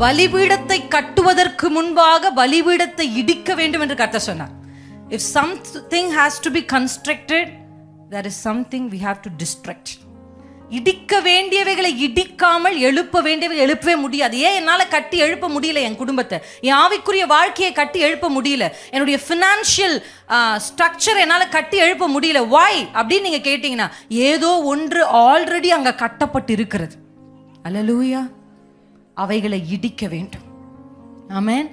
பலிபீடத்தை கட்டுவதற்கு முன்பாக பலிபீடத்தை இடிக்க வேண்டும் என்று கர்த்தர் சொன்னார். If something has to be constructed there is something we have to destruct இடிக்க வேண்டியவைகளை இடிக்காமல் எழுப்ப வேண்டியவை எழுப்பவே முடியாது. ஏன் என்னால் கட்டி எழுப்ப முடியல என் குடும்பத்தை? என் ஆவிக்குரிய வாழ்க்கையை கட்டி எழுப்ப முடியல. என்னுடைய ஃபினான்ஷியல் ஸ்ட்ரக்சர் என்னால் கட்டி எழுப்ப முடியல. வாய் அப்படின்னு நீங்கள் கேட்டிங்கன்னா ஏதோ ஒன்று ஆல்ரெடி அங்கே கட்டப்பட்டு இருக்கிறது அலலூயா அவைகளை இடிக்க வேண்டும். ஆமேன்.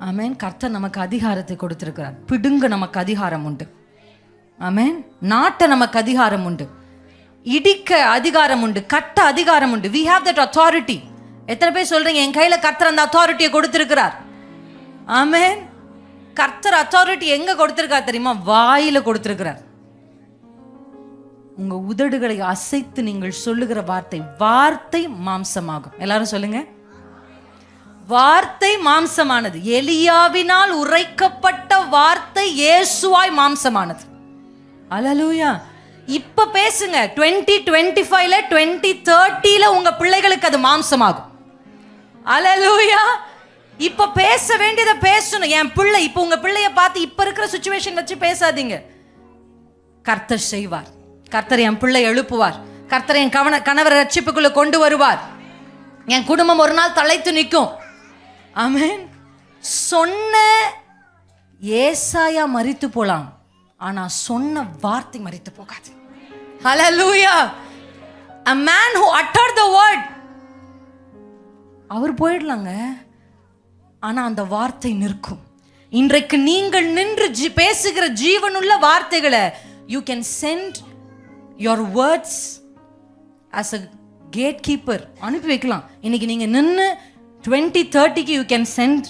ஆமேன். கர்த்தர் நமக்கு அதிகாரத்தை கொடுத்திருக்கிறார். பிடுங்க நமக்கு அதிகாரம் உண்டு. ஆமேன். நாட்டை நமக்கு அதிகாரம் உண்டு. இடிக்க அதிகாரம் உண்டு. கட்ட அதிகாரம் உண்டு. வி ஹாவ் தட் அத்தாரிட்டி எத்தனை பேர் சொல்றீங்க? என் கையில கர்த்தர் அந்த அத்தாரிட்டியை கொடுத்திருக்கிறார். ஆமேன். கர்த்தர் அத்தாரிட்டி எங்க கொடுத்திருக்கார் தெரியுமா? வாயில கொடுத்திருக்கிறார். உங்க உதடுகளை அசைத்து நீங்கள் சொல்லுகிற வார்த்தை வார்த்தை மாம்சமாகும். எல்லாரும் சொல்லுங்க. வார்த்தை மாம்சமானது. எலியாவினால் உரைக்கப்பட்ட வார்த்தை இயேசுவாய் மாம்சமானது. அலலூயா. இப்ப பேசுங்க. டுவெண்ட்டி டுவெண்ட்டி ஃபைவ்ல டுவெண்ட்டி தேர்ட்டில உங்க பிள்ளைகளுக்கு அது மாம்சமாகும். அலலூயா. இப்ப பேச வேண்டியதை பேசணும். என் பிள்ளை இப்ப உங்க பிள்ளைய பார்த்து இப்ப இருக்கிற சுச்சுவேஷன் வச்சு பேசாதீங்க. கர்த்தர் செய்வார். கர்த்தர் என் பிள்ளை எழுப்புவார். கர்த்தர் என் கவன கணவரை ரட்சிப்புக்குள்ள கொண்டு வருவார் என் குடும்பம் ஒரு நாள் தலைத்து நிற்கும். ஆமென். சொன்ன ஏசாயா மறித்து போலாம். ஆனா சொன்ன வார்த்தை மறித்து போகாது. Hallelujah a man who utter the word அவர் போயிடலாங்க. ஆனா அந்த வார்த்தை நிற்கும். இன்றைக்கு நீங்கள் நின்று ஜி- பேசுகிற ஜீவனுள்ள வார்த்தைகளை you can send your words as a gatekeeper அனுப்பி வைக்கலாம். இன்னைக்கு நீங்கள் நின்று டுவெண்ட்டி தேர்ட்டிக்கு யூ கேன் சென்ட்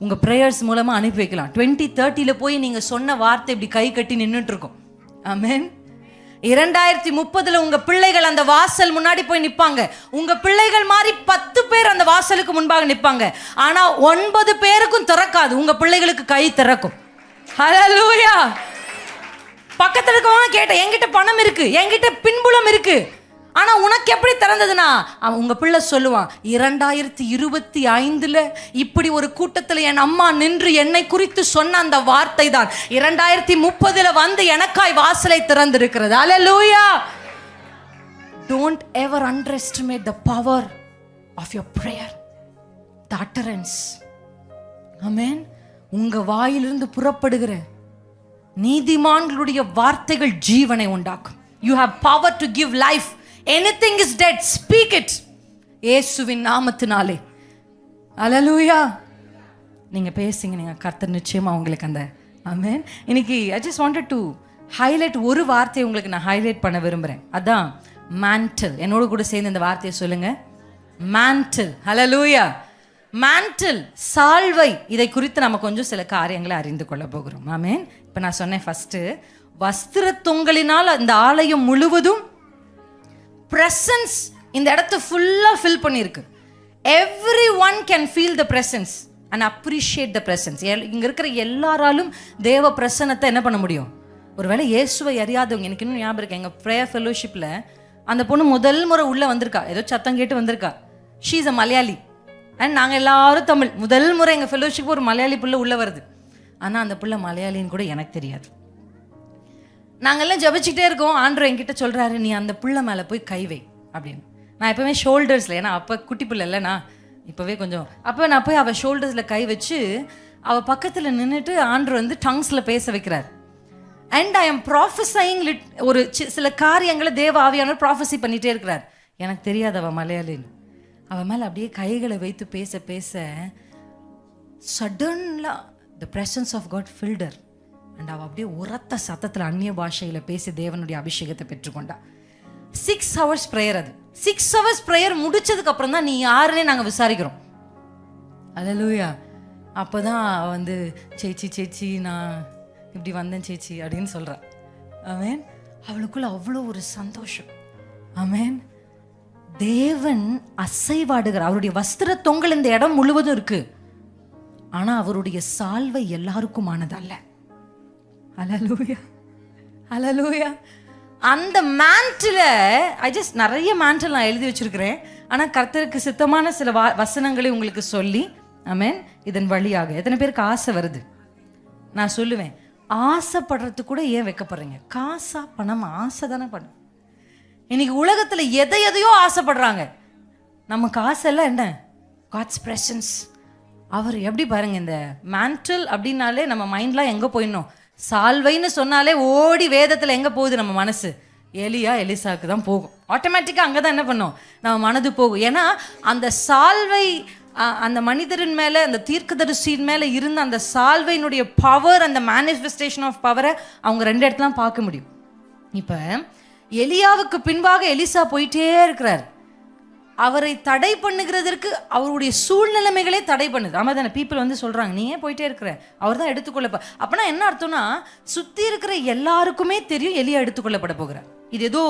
உங்கள் ப்ரேயர்ஸ் மூலமாக அனுப்பி வைக்கலாம். டுவெண்ட்டி தேர்ட்டியில் போய் நீங்கள் சொன்ன வார்த்தை இப்படி கை கட்டி நின்றுட்டுருக்கோம் ஐ மீன் இரண்டாயிரத்தி முப்பதுல உங்க பிள்ளைகள் அந்த வாசல் முன்னாடி போய் நிப்பாங்க. உங்க பிள்ளைகள் மாதிரி பத்து பேர் அந்த வாசலுக்கு முன்பாக நிப்பாங்க. ஆனா ஒன்பது பேருக்கும் திறக்காது. உங்க பிள்ளைகளுக்கு கை திறக்கும். ஹalleluya பக்கத்தில் இருக்கவங்க கேட்டேன் என்கிட்ட பணம் இருக்கு என்கிட்ட பின்புலம் இருக்கு. ஆனா உனக்கு எப்படி திறந்ததுன்னா? அவன் உங்க பிள்ளை சொல்லுவான் இரண்டாயிரத்தி இருபத்தி ஐந்துல இப்படி ஒரு கூட்டத்தில் என் அம்மா நின்று என்னை குறித்து சொன்ன அந்த வார்த்தை தான் இரண்டாயிரத்தி முப்பதுல வந்து எனக்காய் வாசலை திறந்திருக்கிறது. லூயா don't ever underestimate the power of your prayer the utterance mean உங்க வாயிலிருந்து புறப்படுகிற நீதிமான்களுடைய வார்த்தைகள் ஜீவனை உண்டாக்கும். You have power to give life anything is dead speak it இயேசுவின் நாமத்தினாலே. அலலூயா நீங்க பேசுங்க நீங்க கர்த்தர் நிச்சயமா உங்களுக்கு அந்த ஆமென் இன்னைக்கு I just wanted to highlight ஒரு வார்த்தையை உங்களுக்கு நான் ஹைலைட் பண்ண விரும்புகிறேன் அதான் மேன்டில் என்னோட கூட சேர்ந்து இந்த வார்த்தையை சொல்லுங்க. மேன்டல் லூயா மேண்டில் சால்வை இதை குறித்து நம்ம கொஞ்சம் சில காரியங்களை அறிந்து கொள்ள போகிறோம். ஆமேன் இப்போ நான் சொன்னேன் ஃபஸ்ட்டு வஸ்திர தொங்கலினால் அந்த ஆலயம் முழுவதும் ப்ரெசன்ஸ் இந்த இடத்த ஃபுல்லாக ஃபில் பண்ணியிருக்கு. Everyone can feel the presence and appreciate the presence இங்கே இருக்கிற எல்லாராலும் தேவ பிரசன்னத்தை என்ன பண்ண முடியும்? ஒருவேளை இயேசுவை அறியாதவங்க எனக்கு இன்னும் ஞாபகம் இருக்கு. எங்கள் ப்ரேயர் ஃபெலோஷிப்பில் அந்த பொண்ணு முதல் முறை உள்ளே வந்திருக்கா. ஏதோ சத்தம் கேட்டு வந்திருக்கா. She is a Malayali and நாங்கள் எல்லாரும் தமிழ். முதல் முறை எங்கள் ஃபெலோஷிப் ஒரு மலையாளி பிள்ளை உள்ளே வருது. ஆனால் அந்த பிள்ளை மலையாளின்னு கூட எனக்கு தெரியாது. நாங்கள்லாம் ஜெபிச்சுக்கிட்டே இருக்கோம். ஆண்டவர் என்கிட்ட சொல்கிறாரு நீ அந்த பிள்ளை மேலே போய் கை வை அப்படின்னு. நான் எப்போவுமே ஷோல்டர்ஸில் ஏன்னா அப்போ குட்டி பிள்ளை இல்லை நான் இப்போவே கொஞ்சம். அப்போ நான் போய் அவள் ஷோல்டர்ஸில் கை வச்சு அவள் பக்கத்தில் நின்றுட்டு ஆண்டவர் வந்து டங்ஸில் பேச வைக்கிறார். அண்ட் ஐ எம் ப்ராஃபஸைங் லிட் ஒரு சி- சில காரியங்களை தேவ ஆவியானவர் ப்ராஃபஸி பண்ணிகிட்டே இருக்கிறார். எனக்கு தெரியாது அவள் மலையாளின்னு. அவள் மேலே அப்படியே கைகளை வைத்து பேச பேச சடன்லா the presence of God filled and அவள் அப்படியே உரத்த சத்தத்தில் அந்நிய பாஷையில் பேசி தேவனுடைய அபிஷேகத்தை பெற்றுக்கொண்டா. சிக்ஸ் ஹவர்ஸ் ப்ரேயர் அது. சிக்ஸ் ஹவர்ஸ் ப்ரேயர் முடிச்சதுக்கு அப்புறம் தான் நீ யாருன்னே நாங்கள் விசாரிக்கிறோம். அல்லேலூயா அப்போ தான் வந்து சேச்சி சேச்சி நான் இப்படி வந்தேன் சேச்சி அப்படின்னு சொல்கிறேன் அவன் அவளுக்குள்ள அவ்வளோ ஒரு சந்தோஷம். ஆமென் தேவன் அசைவாடுகிறார். அவருடைய வஸ்திர தொங்கல் இந்த இடம் முழுவதும் இருக்கு. ஆனா அவருடைய சால்வை எல்லாருக்குமானது அல்ல. அலலூயா அலலூயா அந்த மேண்டில் ஐ ஜஸ்ட் நிறைய மேண்டில் நான் எழுதி வச்சிருக்கிறேன். ஆனால் கர்த்தருக்கு சித்தமான சில வா வசனங்களை உங்களுக்கு சொல்லி ஆமென் இதன் வழியாக. எத்தனை பேருக்கு ஆசை வருது? நான் சொல்லுவேன். ஆசைப்படுறதுக்கு கூட ஏன் வைக்கப்படுறீங்க? காசா பணம்? ஆசை தானே பண்ணும் இன்னைக்கு உலகத்தில் எதை எதையோ ஆசைப்படுறாங்க. நமக்கு ஆசைலாம் என்ன? காட்ஸ் பிரசன்ஸ் அவர் எப்படி பாருங்க இந்த மேண்டல் அப்படின்னாலே நம்ம மைண்ட்லாம் எங்கே போயிடணும்? சால்வைன்னு சொன்னாலே ஓடி வேதத்தில் எங்கே போகுது நம்ம மனசு? எலியா எலிசாவுக்கு தான் போகும். ஆட்டோமேட்டிக்காக அங்கே தான் என்ன பண்ணும்? நம்ம மனது போகும். ஏன்னா அந்த சால்வை அந்த மனிதரின் மேலே அந்த தீர்க்கதரிசியின் மேலே இருந்த அந்த சால்வையினுடைய பவர் அந்த மேனிஃபெஸ்டேஷன் ஆஃப் பவரை அவங்க ரெண்டு இடத்துல தான் பார்க்க முடியும். இப்போ எலியாவுக்கு பின்பாக எலிசா போயிட்டே இருக்கிறார். அவரை தடை பண்ணுகிறதற்கு அவருடைய சூழ்நிலைமைகளே தடை பண்ணுது. ஆமாம் தானே பீப்புள் வந்து சொல்கிறாங்க நீ ஏன் போயிட்டே இருக்கிற அவர் தான் எடுத்துக்கொள்ளப்ப அப்போனா என்ன அர்த்தம்னா சுற்றி இருக்கிற எல்லாருக்குமே தெரியும் எலியா எடுத்துக்கொள்ளப்பட போகிறார். இது ஏதோ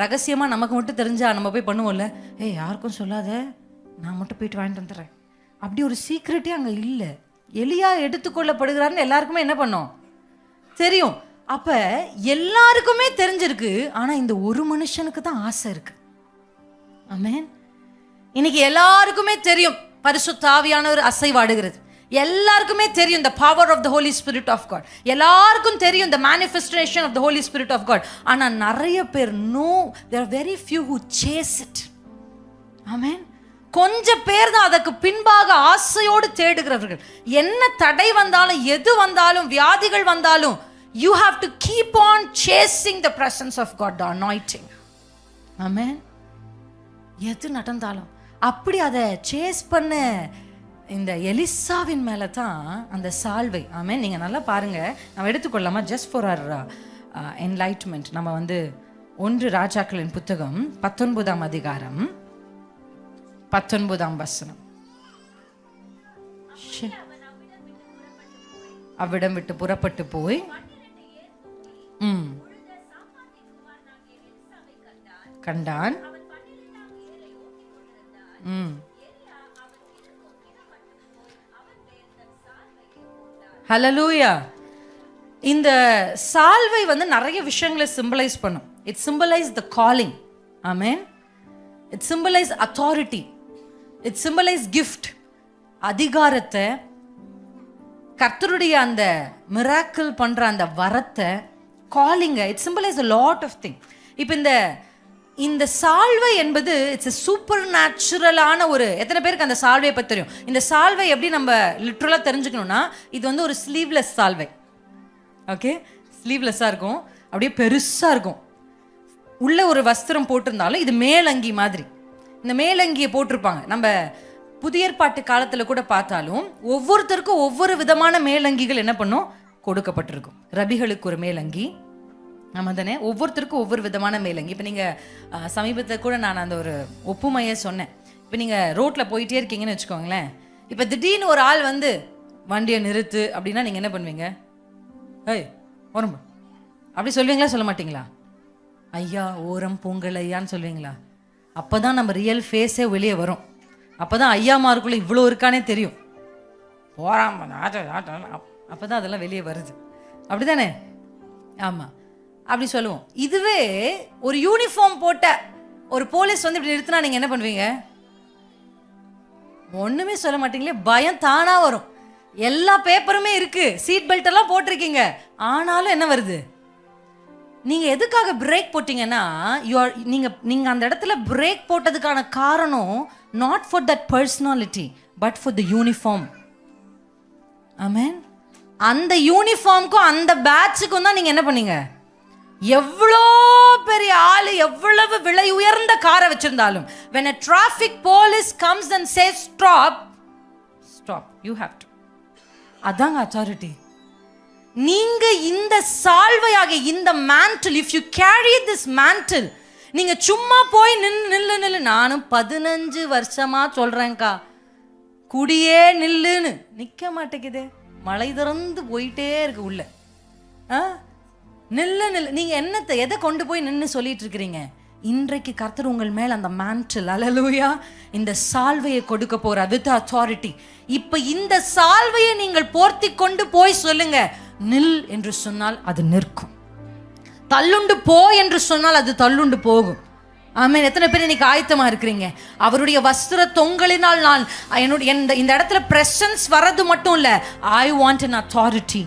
ரகசியமாக நமக்கு மட்டும் தெரிஞ்சா நம்ம போய் பண்ணுவோம்ல. ஏய் யாருக்கும் சொல்லாத நான் மட்டும் போயிட்டு வாங்கிட்டு வந்துடுறேன். அப்படி ஒரு சீக்ரெட்டே அங்கே இல்லை. எலியா எடுத்துக்கொள்ளப்படுகிறாருன்னு எல்லாருக்குமே என்ன பண்ணோம்? தெரியும். அப்ப எல்லாருக்குமே தெரிஞ்சிருக்கு. ஆனா இந்த ஒரு மனுஷனுக்கு தான் ஆசை இருக்கு. ஆமென் இன்னைக்கு எல்லாருக்குமே தெரியும். பரிசுத்த ஒரு அசைவாடுகிறது. எல்லாருக்குமே தெரியும் the power of the Holy Spirit of God எல்லாருக்கும் தெரியும் இந்த manifestation of the Holy Spirit of God ஆனால் நிறைய பேர் no there very very few who chase it. கொஞ்ச பேர் தான் அதற்கு பின்பாக ஆசையோடு தேடுகிறவர்கள். என்ன தடை வந்தாலும் எது வந்தாலும் வியாதிகள் வந்தாலும் you have to keep on chasing the presence of God the anointing ஆமே எது நடந்தாலும் அப்படி அதை சேஸ் பண்ண இந்த எலிசாவின் மேலே தான் அந்த சால்வை. ஆமே நீங்கள் நல்லா பாருங்க. நம்ம எடுத்துக்கொள்ளலாமா just for our enlightenment uh, நம்ம வந்து ஒன்று ராஜாக்களின் புத்தகம் பத்தொன்பதாம் அதிகாரம். பத்தொன்பதாம் வசனம். ஷே. அவ்விடம் விட்டு புறப்பட்டு போய். கண்டான். ம். ஹலலூயா இந்த சால்வை வந்து நிறைய விஷயங்களை சிம்பிளைஸ் பண்ணும். It symbolise the calling amen it symbolise authority it symbolise gift அதிகாரத்தை கர்த்தருடைய அந்த மிராக்கிள் பண்ணுற அந்த வரத்தை காலிங்க it symbolise lot of thing இப்போ இந்த இந்த சால்வை என்பது இட்ஸ் சூப்பர் நேச்சுரலான ஒரு எத்தனை பேருக்கு அந்த சால்வையை பற்றி தெரியும்? இந்த சால்வை எப்படி நம்ம லிட்ரலாக தெரிஞ்சுக்கணும்னா இது வந்து ஒரு ஸ்லீவ்லெஸ் சால்வை. ஓகே ஸ்லீவ்லெஸ்ஸாக இருக்கும். அப்படியே பெருசாக இருக்கும். உள்ள ஒரு வஸ்திரம் போட்டிருந்தாலும் இது மேலங்கி மாதிரி. இந்த மேலங்கியை போட்டிருப்பாங்க. நம்ம புதியற்பாட்டு காலத்தில் கூட பார்த்தாலும் ஒவ்வொருத்தருக்கும் ஒவ்வொரு விதமான மேலங்கிகள் என்ன பண்ணும்? கொடுக்கப்பட்டிருக்கும். ரபிகளுக்கு ஒரு மேலங்கி ஆமா தானே ஒவ்வொருத்தருக்கும் ஒவ்வொரு விதமான மேலங்கி. இப்போ நீங்கள் சமீபத்தில் கூட நான் அந்த ஒரு ஒப்புமையை சொன்னேன். இப்போ நீங்கள் ரோட்டில் போயிட்டே இருக்கீங்கன்னு வச்சுக்கோங்களேன். இப்போ திடீர்னு ஒரு ஆள் வந்து வண்டியை நிறுத்து அப்படின்னா நீங்கள் என்ன பண்ணுவீங்க? ஏய் ஓரம் அப்படி சொல்லுவீங்களா? சொல்ல மாட்டீங்களா? ஐயா ஓரம் பொங்கல் ஐயான்னு சொல்லுவீங்களா? அப்போ தான் நம்ம ரியல் ஃபேஸே வெளியே வரும். அப்போ தான் ஐயாமாருக்குள்ளே இவ்வளோ இருக்கானே தெரியும். போறாம அப்போ தான் அதெல்லாம் வெளியே வருது. அப்படிதானே? ஆமாம் அப்படி சொல்லுவோம். இதுவே ஒரு யூனிஃபார்ம் போட்ட ஒரு போலீஸ் வந்து இப்படி நிறுத்தினா நீங்கள் என்ன பண்ணுவீங்க? ஒண்ணுமே சொல்ல மாட்டீங்களே பயம் தானா வரும். எல்லா பேப்பருமே இருக்கு சீட் பெல்ட் எல்லாம் போட்டிருக்கீங்க. ஆனாலும் என்ன வருது? நீங்க எதுக்காக பிரேக் போட்டீங்கன்னா யூ நீங்கள் நீங்க நீங்க அந்த இடத்துல பிரேக் போட்டதுக்கான காரணம் not for that personality but for the uniform ஆமேன் அந்த யூனிஃபார்முக்கும் அந்த பேட்சுக்கும் தான் நீங்க என்ன பண்ணீங்க? எவ்வளோ பெரிய ஆள் எவ்வளவு விலை உயர்ந்த காரை வச்சிருந்தாலும் when a traffic police comes and says stop stop you have to. அதாங்க அத்தாரிட்டி நீங்க இந்த சால்வையாக இந்த mantle if you carry this mantle நீங்க சும்மா போய் நின்று நில்லு நில்லு. நானும் பதினஞ்சு வருஷமா சொல்றேன்க்கா. குடியே நில்லுன்னு. நிக்க மாட்டேங்குதே. மழை திறந்து போயிட்டே இருக்கு உள்ள. ஆ? நில்ல நில்ல. நீங்க என்னத்தை எதை கொண்டு போய் நின்று சொல்லிட்டு இருக்கிறீங்க இன்றைக்கு கர்த்தர் உங்கள் மேல் அந்த மேண்டில் அலலூயா இந்த சால்வையை கொடுக்க போற வித் அத்தாரிட்டி இப்ப இந்த சால்வையை நீங்கள் போர்த்தி கொண்டு போய் சொல்லுங்க. நில் என்று சொன்னால் அது நிற்கும். தள்ளுண்டு போ என்று சொன்னால் அது தள்ளுண்டு போகும். ஆமென். எத்தனை பேர் இன்னைக்கு ஆயத்தமா இருக்கிறீங்க? அவருடைய வஸ்திர தொங்கலினால் நான் என்னுடைய இந்த இந்த இடத்துல பிரசன்ஸ் வர்றது மட்டும் இல்லை. I want an authority